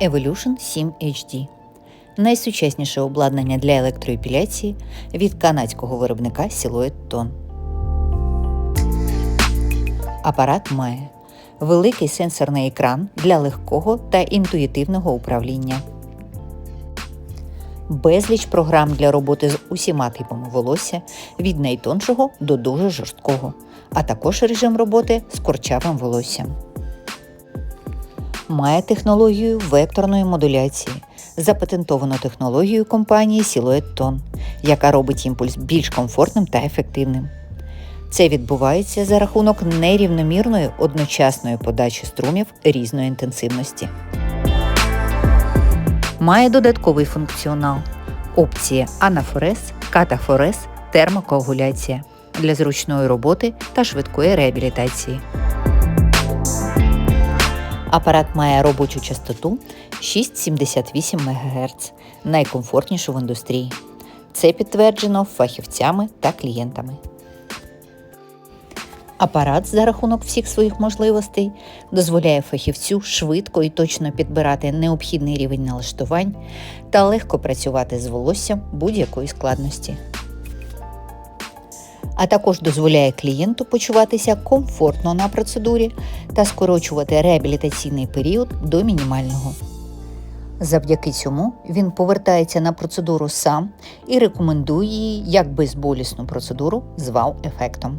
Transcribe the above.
Evolution 7 HD найсучасніше обладнання для електроепіляції від канадського виробника Silhouette Tone. Апарат має великий сенсорний екран для легкого та інтуїтивного управління, безліч програм для роботи з усіма типами волосся від найтоншого до дуже жорсткого, а також режим роботи з курчавим волоссям. Має технологію векторної модуляції, запатентовану технологією компанії Silhouette Tone, яка робить імпульс більш комфортним та ефективним. Це відбувається за рахунок нерівномірної одночасної подачі струмів різної інтенсивності. Має додатковий функціонал опції анафорез, катафорез, термокоагуляція для зручної роботи та швидкої реабілітації. Апарат має робочу частоту 6,78 МГц, найкомфортнішу в індустрії. Це підтверджено фахівцями та клієнтами. Апарат за рахунок всіх своїх можливостей дозволяє фахівцю швидко і точно підбирати необхідний рівень налаштувань та легко працювати з волоссям будь-якої складності. А також дозволяє клієнту почуватися комфортно на процедурі та скорочувати реабілітаційний період до мінімального. Завдяки цьому він повертається на процедуру сам і рекомендує її як безболісну процедуру з вау-ефектом.